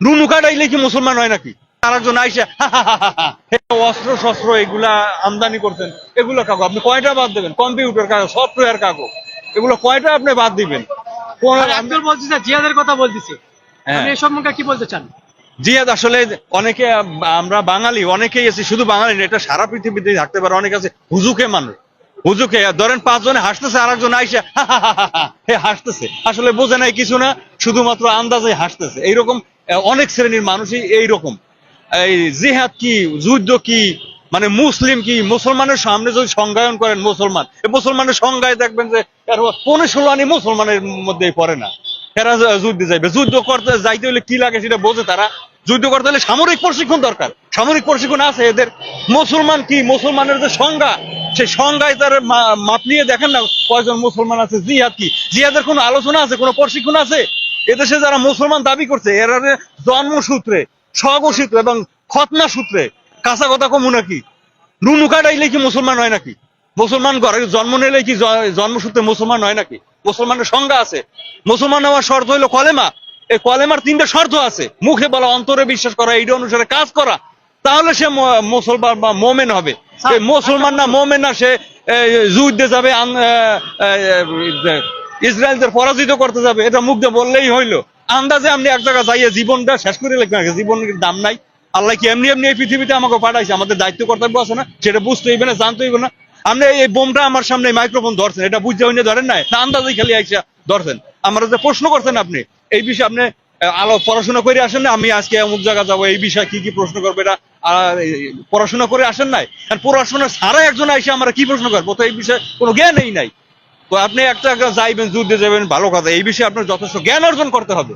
রুনু কাটাইলে কি মুসলমান হয় নাকি? আইসা অস্ত্র শস্ত্র এগুলা আমদানি করছেন। এগুলো কাগজ আপনি কয়টা বাদ দেবেন? কম্পিউটার কাগজ সফটওয়্যার কাগজ এগুলো কয়টা আপনি বাদ দিবেন? জিয়াদের কথা বলতেছে। হ্যাঁ। আপনি এই সম্পর্কে কি বলতে চান? জিয়াদ আসলে অনেকে আমরা বাঙালি অনেকেই আছি শুধু বাঙালি না এটা সারা পৃথিবীতে থাকতে পারে অনেক আছে হুজুকে মানুষ। হুজুকে ধরেন পাঁচজনে হাসতেছে আর একজন আইসা হে হাসতেছে। আসলে বোঝে নাই কিছু না শুধুমাত্র আন্দাজে হাসতেছে। এইরকম অনেক শ্রেণির মানুষই এইরকম। এই জিহাদ কি, যুদ্ধ কি মানে মুসলিম কি, মুসলমানের সামনে যদি সংজ্ঞায়ন করেন মুসলমান মুসলমানের সংজ্ঞায় দেখবেন যে পনেরো ষোলো আনি মুসলমানের মধ্যেই পড়ে না। এরা যুদ্ধে যাইবে। যুদ্ধ করতে যাইতে হলে কি লাগে সেটা বোঝে তারা। যুদ্ধ করতে হলে সামরিক প্রশিক্ষণ দরকার। সামরিক প্রশিক্ষণ আছে এদের। মুসলমান কি, মুসলমানের যে সংজ্ঞা, সেই সংজ্ঞায় তার মাপ নিয়ে দেখেন না কয়জন মুসলমান আছে। জিহাদ কি? জিহাদের কোনো আলোচনা আছে? কোনো প্রশিক্ষণ আছে? এদেশে যারা মুসলমান দাবি করছে এরা জন্মসূত্রে স্বগসূত্রে এবং খতনা সূত্রে কাঁচা কথা কমু নাকি? রুনু কাটাইলে কি মুসলমান হয় নাকি? মুসলমান ঘরে জন্ম নিলে কি জন্মসূত্রে মুসলমান হয় নাকি? মুসলমানের সংজ্ঞা আছে। মুসলমান হওয়ার শর্ত হইল কলেমা। এই কলেমার তিনটা শর্ত আছে। মুখে বলা অন্তরে বিশ্বাস করা এইটা অনুসারে কাজ করা। তাহলে সে মুসলমান বা মোমেন হবে। মুসলমান না মোমেন না সে যুদ্ধে যাবে ইসরায়েলদের পরাজিত করতে যাবে, এটা মুখ দিয়ে বললেই হইল। আন্দাজে আপনি এক জায়গায় যাইয়ে জীবনটা শেষ করে লিখবেন জীবনের দাম নাই। আল্লাহ কি এমনি এমনি এই পৃথিবীতে আমাকে পাঠাইছে? আমাদের দায়িত্ব, কর্তব্য আছে না? সেটা বুঝতে হইবে না, জানতে হইবে না। আপনি এই বোমটা আমার সামনে মাইক্রোফোন ধরছেন, এটা বুঝতে হইনি ধরেন না আন্দাজে খালি আইসা ধরছেন। আমরা যে প্রশ্ন করছেন আপনি, এই বিষয়ে আপনি আলো পড়াশোনা করে আসেন না? আমি আজকে অমুক জায়গা যাব, এই বিষয়ে কি কি প্রশ্ন করব এটা পড়াশোনা করে আসেন নাই? পড়াশোনা ছাড়া একজন আইসে আমরা কি প্রশ্ন করব? তো এই বিষয়ে কোনো জ্ঞানই নাই। তো আপনি একটা একটা যাইবেন, যুদ্ধে যাবেন ভালো কথা। এই বিষয়ে আপনার যথেষ্ট জ্ঞান অর্জন করতে হবে।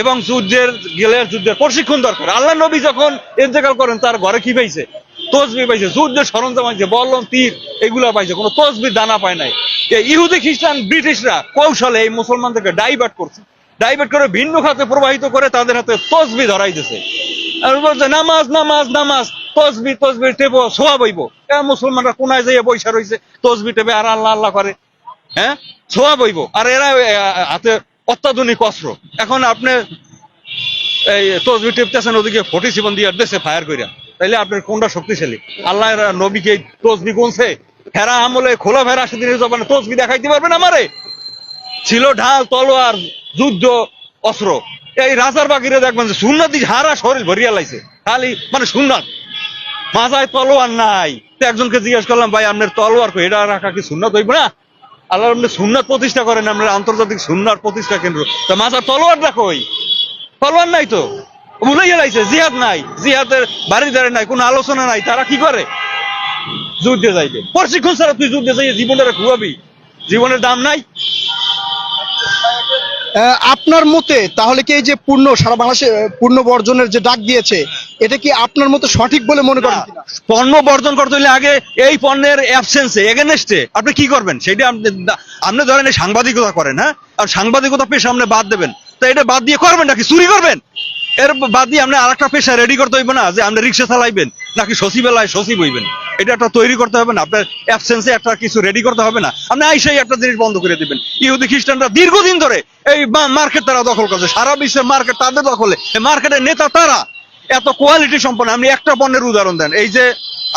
এবং যুদ্ধের, গেলে যুদ্ধের প্রশিক্ষণ দরকার। আল্লাহ নবী যখন ইন্তেকাল করেন, তার ঘরে কি পাইছে? তসবি পাইছে। যুদ্ধের সরঞ্জাম পাইছে বল্লম তীর, এগুলা পাইছে। কোনো তসবির দানা পায় নাই। ইহুদি খ্রিস্টান, ব্রিটিশরা কৌশলে এই মুসলমানদেরকে ডাইভার্ট করছে। ডাইভার্ট করে ভিন্ন খাতে প্রবাহিত করে তাদের হাতে তসবি আর বলছে, নামাজ নামাজ নামাজ। তসবি তসবি টেপো সোয়া বইব মুসলমানরা কোনায় যাইয়ে বৈশা রয়েছে তসবি টেপে আর আল্লাহ আল্লাহ করে। হ্যাঁ? ছোঁয়া বইব। আর এরা হাতে অত্যাধুনিক অস্ত্র। এখন আপনি এই তসবি টিপতেছেন ওদিকে ফটি সিবন দিয়ে দেশে ফায়ার কইরা। তাইলে আপনার কোনটা শক্তিশালী? আল্লাহ নবীকে তসবি গুনছে। ফেরা আমলে খোলা ফেরা সেদিনের জবানে তসবি দেখাইতে পারবেন আমারে? ছিল ঢাল, তলোয়ার, যুদ্ধ, অস্ত্র। এই রাজার বাকিরে দেখবেন যে সুন্নাতি হারা শরীর ভরিয়া লাইছে। খালি মানে সুন্নাত। মাথায় তলোয়ার নাই। তো একজনকে জিজ্ঞেস করলাম, ভাই, আপনার তলোয়ার এটা রাখা কি সুন্নাত হইব না? আল্লাহ আপনি সুননাথ প্রতিষ্ঠা করেন, আমরা আন্তর্জাতিক সুন্নার প্রতিষ্ঠা কেন্দ্র। তা মাথার তলোয়ার দেখো তলোয়ার নাই তো। ভুলে গেলাইছে জিহাদ নাই। জিহাদের বাড়ি দাঁড়ে নাই, কোনো আলোচনা নাই। তারা কি করে? যুদ্ধে যাইবে। প্রশিক্ষণ ছাড়া তুই যুদ্ধে যাই জীবনটা খুয়াবি জীবনের দাম নাই। আপনার মতে তাহলে কি এই যে পূর্ণ সারা বাংলাদেশে পূর্ণ বর্জনের যে ডাক দিয়েছে এটা কি আপনার মতো সঠিক বলে মনে করেন পণ্য বর্জন করতে হলে আগে এই পণ্যের অ্যাবসেন্সে এগেনস্টে আপনি কি করবেন? সেটা আপনি আপনি ধরেন এই সাংবাদিকতা করেন হ্যাঁ? আর সাংবাদিকতা পেশা আপনি বাদ দেবেন। তো এটা বাদ দিয়ে করবেন নাকি চুরি করবেন? এর বাদ দিয়ে আপনি আর একটা পেশা রেডি করতে হইবে না যে আপনি রিক্সা চালাইবেন নাকি সচিবেলায় সচিব হইবেন? এটা একটা তৈরি করতে হবে না, আপনার অ্যাবসেন্সে একটা কিছু রেডি করতে হবে না। আপনি আইসাই একটা জিনিস বন্ধ করে দিবেন। ইহুদি খ্রিস্টানরা দীর্ঘদিন ধরে এই মার্কেট তারা দখল করছে। সারা বিশ্বের মার্কেট তাদের দখলে। এই মার্কেটের নেতা তারা এত কোয়ালিটি সম্পন্ন। আপনি একটা পণ্যের উদাহরণ দেন। এই যে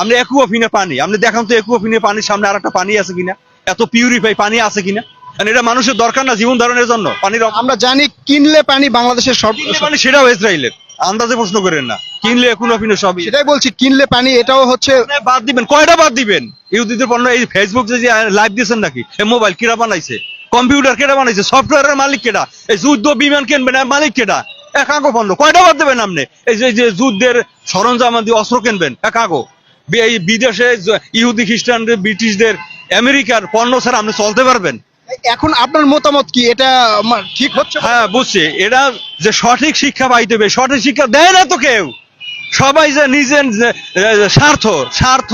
আপনি একুয়াফিনে পানি, আপনি দেখান তো একুয়াফিনে পানির সামনে আর একটা পানি আছে কিনা? এত পিউরিফাই পানি আছে কিনা? এটা মানুষের দরকার না জীবন ধারণের জন্য। পানির আমরা জানি কিনলে পানি বাংলাদেশের সব মানে সেটাও ইসরায়েলের। আন্দাজে প্রশ্ন করেন না। কিনলে একুয়াফিনে সবই সেটাই বলছি কিনলে পানি এটাও হচ্ছে বাদ দিবেন কয়টা বাদ দিবেন? ইহুদিদের পণ্য এই ফেসবুক যে লাইভ দিয়েছেন নাকি? মোবাইল কেটা বানাইছে? কম্পিউটার কেটা বানাইছে? সফটওয়্যারের মালিক কেটা এই যুদ্ধ বিমান কিনবেন মালিক কেটা একাগো পণ্য। কয়টা বাদ দেবেন আপনি? এই যে যে যুদ্ধের সরঞ্জাম দিয়ে অস্ত্র কিনবেন একাগো বি- এই বিদেশে ইহুদি খ্রিস্টানদের ব্রিটিশদের আমেরিকার পণ্য ছাড়া আপনি চলতে পারবেন। এখন আপনার মতামত কি? এটা ঠিক হচ্ছে? হ্যাঁ বুঝছি। এটা যে সঠিক শিক্ষা পাইতে হবে, সঠিক শিক্ষা দেয় না তো কেউ। সবাই যে নিজের স্বার্থ স্বার্থ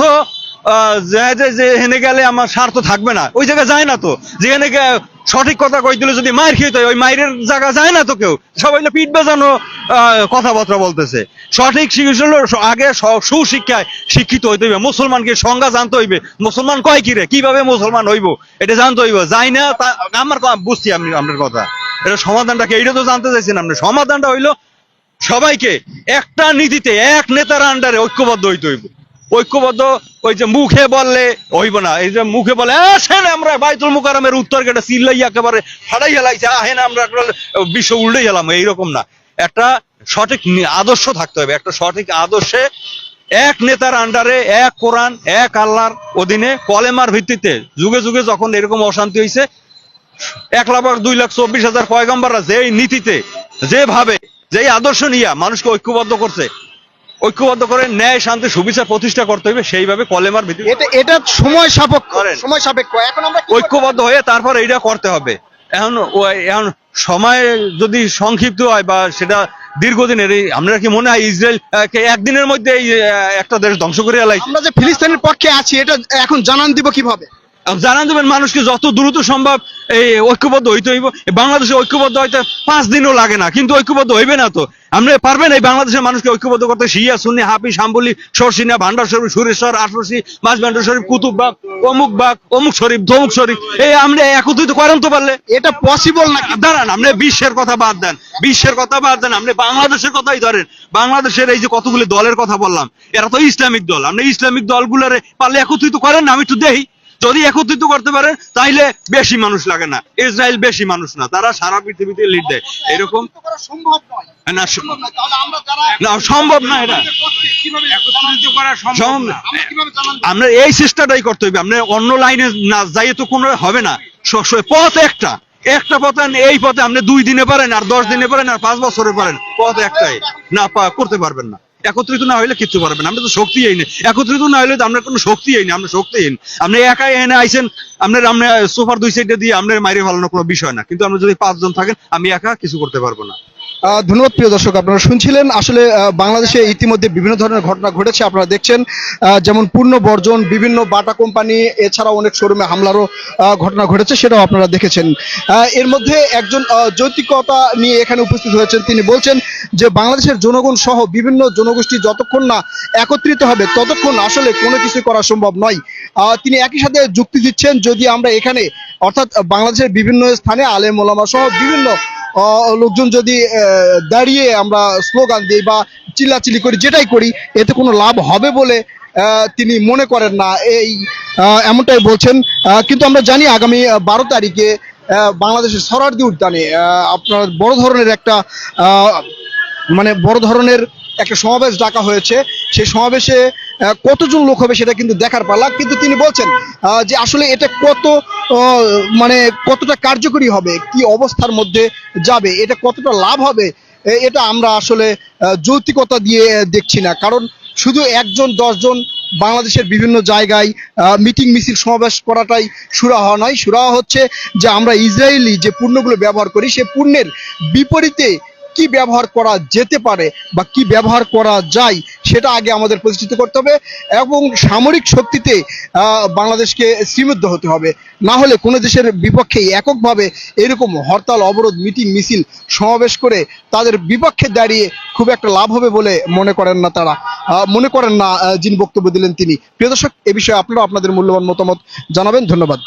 হেনে গেলে আমার স্বার্থ থাকবে না। ওই জায়গায় যায় না তো। যেখানে সঠিক কথা কই দিলে যদি মায়ের খেতে হয়, ওই মায়ের জায়গা যায় না তো কেউ। সবাই পিঠ কথাবার্তা বলতেছে। সঠিক শিক্ষা আগে সুশিক্ষায় শিক্ষিত হইতে হইবে। মুসলমানকে সংজ্ঞা জানতে হইবে। মুসলমান কয় কি রে কীভাবে মুসলমান হইব? এটা জানতে হইব। যাই না আমার বুঝছি আপনি আপনার কথা। এটা সমাধানটা কি? এইটা তো জানতে চাইছেন আপনি। সমাধানটা হইল সবাইকে একটা নীতিতে এক নেতার আন্ডারে ঐক্যবদ্ধ হইতে হইব। ঐক্যবদ্ধ, ওই যে মুখে বললে হইব না। এই যে মুখে বলে আসেন আমরা বাইতুল মুকারমের উত্তর গেটে চিল্লাই একেবারে ফাড়াই হেলাইছে আহেন আমরা বিশ্ব উল্টে গেলাম। এইরকম না। একটা সঠিক আদর্শ থাকতে হবে। একটা সঠিক আদর্শে এক নেতার আন্ডারে, এক কোরআন, এক আল্লাহর অধীনে কলেমার ভিত্তিতে যুগে যুগে যখন এরকম অশান্তি হয়েছে এক লাখ, দুই লাখ, চব্বিশ হাজার পয়গম্বররা যেই নীতিতে, যেভাবে, যেই আদর্শ নিয়ে মানুষকে ঐক্যবদ্ধ করছে ঐক্যবদ্ধ করে ন্যায় শান্তি সুবিচার প্রতিষ্ঠা করতে হবে সেইভাবে কলেমার ভিত্তিতে এটা এটা সময় সাপেক্ষ সময় সাপেক্ষ। এখন আমরা ঐক্যবদ্ধ হয়ে তারপর এইটা করতে হবে। এখন এখন সময় যদি সংক্ষিপ্ত হয় বা সেটা দীর্ঘদিনের এই আমরা কি মনে হয় ইসরায়েল কে একদিনের মধ্যে এই একটা দেশ ধ্বংস করে এলাই আমরা যে ফিলিস্তিনের পক্ষে আছি এটা এখন জানান দিব কীভাবে? জানান দেবেন মানুষকে যত দ্রুত সম্ভব এই ঐক্যবদ্ধ হইতে হইব। বাংলাদেশে ঐক্যবদ্ধ হইতে পাঁচ দিনও লাগে না কিন্তু ঐক্যবদ্ধ হইবে না তো। আপনি পারবেন এই বাংলাদেশের মানুষকে ঐক্যবদ্ধ করতে? শিয়া সুন্নি হাফি শাম্বলি সরসিনা ভান্ডার শরীফ সুরেশ্বর আশরসি মাঝভান্ডার শরীফ কুতুববাগ অমুক বাগ অমুক শরীফ ধমুক শরীফ। এই আপনি একত্রিত করেন তো পারলে। এটা পসিবল না দাঁড়ান আপনি বিশ্বের কথা বাদ দেন। বিশ্বের কথা বাদ দেন আপনি বাংলাদেশের কথাই ধরেন। বাংলাদেশের এই যে কতগুলি দলের কথা বললাম এরা তো ইসলামিক দল। আপনি ইসলামিক দলগুলোরে পারলে একত্রিত করেন না আমি একটু দেখি। যদি একত্রিত করতে পারেন তাইলে বেশি মানুষ লাগে না। ইসরায়েল বেশি মানুষ না, তারা সারা পৃথিবীতে লিড দেয়। এরকম সম্ভব না এটা। আমরা এই চেষ্টাটাই করতে হবে। আমরা অন্য লাইনে না যাইয়ে তো কোনো হবে না। পথ একটা। একটা পথে এই পথে আপনি দুই দিনে পারেন, আর দশ দিনে পারেন, আর পাঁচ বছরে পারেন। পথ একটাই। না করতে পারবেন না। একত্রিত না হইলে কিচ্ছু পারবেন। আমরা তো শক্তি এই নেই একত্রিত না হইলে তো আমরা কোনো শক্তি এই নেই আমরা শক্তিহীন আপনি একাই এনে আইসেন আপনার আপনি সোফার দুই সাইডে দিয়ে আপনার মাইরে ফেলানোর কোনো বিষয় না। কিন্তু আমরা যদি পাঁচজন থাকেন, আমি একা কিছু করতে পারব না। ধন্যবাদ প্রিয় দর্শক, আপনারা শুনছিলেন। আসলে বাংলাদেশে ইতিমধ্যে বিভিন্ন ধরনের ঘটনা ঘটেছে, আপনারা দেখছেন। যেমন পূর্ণ বর্জন, বিভিন্ন বাটা কোম্পানি এছাড়া অনেক শোরুমে হামলারও ঘটনা ঘটেছে, সেটাও আপনারা দেখেছেন। এর মধ্যে একজন যৌতিকতা নিয়ে এখানে উপস্থিত হয়েছেন। তিনি বলছেন যে, বাংলাদেশের জনগণ সহ বিভিন্ন জনগোষ্ঠী যতক্ষণ না একত্রিত হবে, ততক্ষণ আসলে কোনো কিছু করা সম্ভব নয়। তিনি একই সাথে যুক্তি দিচ্ছেন, যদি আমরা এখানে, অর্থাৎ বাংলাদেশের বিভিন্ন স্থানে আলেম ওলামা সহ বিভিন্ন লোকজন যদি দাঁড়িয়ে আমরা স্লোগান দিই বা চিল্লাচিল্লি করি, যেটাই করি, এতে কোনো লাভ হবে বলে তিনি মনে করেন না। এই এমনটাই বলছেন। কিন্তু আমরা জানি আগামী বারো তারিখে বাংলাদেশের সরারদি উদ্যানে আপনার বড় ধরনের একটা মানে বড় ধরনের একটা সমাবেশ ডাকা হয়েছে। সেই সমাবেশে কতজন লোক হবে সেটা কিন্তু দেখার পালা। কিন্তু তিনি বলছেন যে আসলে এটা কত মানে কতটা কার্যকরী হবে? কি অবস্থার মধ্যে যাবে? এটা কতটা লাভ হবে? এটা আমরা আসলে যৌক্তিকতা দিয়ে দেখছি না। কারণ শুধু একজন, দশজন বাংলাদেশের বিভিন্ন জায়গায় মিটিং, মিছিল সমাবেশ করাটাই সুরাহা নয়। সুরাহা হচ্ছে যে আমরা ইসরায়েলি যে পণ্যগুলো ব্যবহার করি, সে পণ্যের বিপরীতে কি ব্যবহার করা যেতে পারে বা কি ব্যবহার করা যায় সেটা আগে আমাদের প্রতিষ্ঠিত করতে হবে এবং সামরিক শক্তিতে বাংলাদেশকে শ্রীমুদ্ধ হতে হবে। না হলে কোনো দেশের বিপক্ষে এককভাবে এরকম হরতাল, অবরোধ, মিটিং, মিছিল সমাবেশ করে তাদের বিপক্ষে দাঁড়িয়ে খুব একটা লাভ হবে বলে মনে করেন না তারা। মনে করেন না যিনি বক্তব্য দিলেন তিনি। প্রিয় দর্শক, এ বিষয়ে আপনারা আপনাদের মূল্যবান মতামত জানাবেন। ধন্যবাদ।